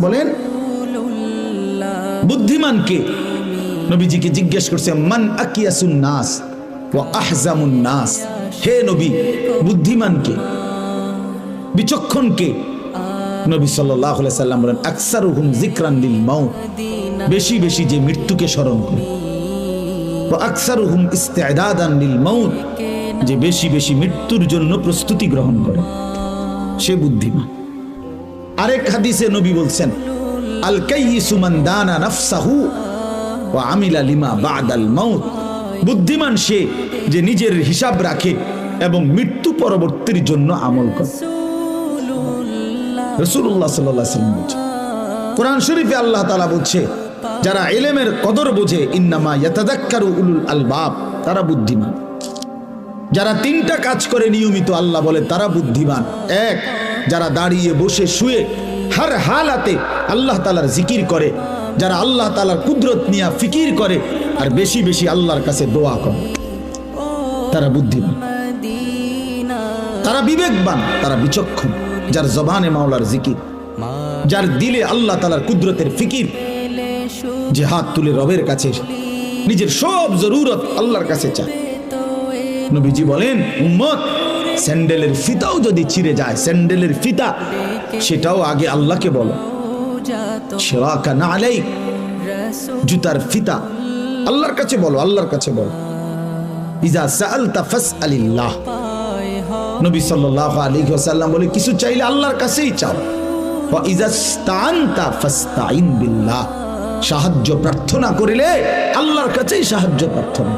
বলেন বুদ্ধিমানকে নবীজিকে জিজ্ঞেস করছে, মান নাস হে নবী বুদ্ধিমানকে বিচক্ষণকে নবী সাল্লাম বলেন বেশি বেশি যে মৃত্যুকে স্মরণ করে। আকসার হুম মাউত। যে বেশি বেশি মৃত্যুর জন্য প্রস্তুতি গ্রহণ করে। সে বুদ্ধিমান। আরেক হাদিসে নবী বলছেন মান বুদ্ধিমান সে যে নিজের হিসাব রাখে এবং মৃত্যু পরবর্তীর জন্য আমল করে। রসুল্লাহ সাল্লাহ সাল্লাম কোরআন শরীফে আল্লাহ তালা বলছে, যারা এলেমের কদর বোঝে, ইন্নামা ইয়াতাদাক্কারু উলুল আলবাব, তারা বুদ্ধিমান। যারা তিনটা কাজ করে নিয়মিত, আল্লাহ বলে তারা বুদ্ধিমান। এক, যারা দাঁড়িয়ে বসে শুয়ে, হার হালাতে আল্লাহ তালার জিকির করে, যারা আল্লাহ তালার কুদরত নিয়ে ফিকির করে, আর বেশি বেশি আল্লাহর কাছে দোয়া করে। তারা বুদ্ধিমান। তারা বিবেকবান, তারা বিচক্ষণ, যার জবানে মাওলার জিকির, যার দিলে আল্লাহ তালার কুদরতের ফিকির, যে হাত তুলে রবের কাছে, নিজের সব জরুরত আল্লাহর কাছে চায়। নবীজি বলেন, উম্মত, স্যান্ডেলের ফিতাও যদি ছিঁড়ে যায়, স্যান্ডেলের ফিতা, সেটাও আগে আল্লাহকে বলো। জুতার ফিতা, আল্লাহর কাছে বলো, আল্লাহর কাছে বলো। সাহায্য প্রার্থনা করিলে আল্লাহর কাছেই সাহায্য প্রার্থনা।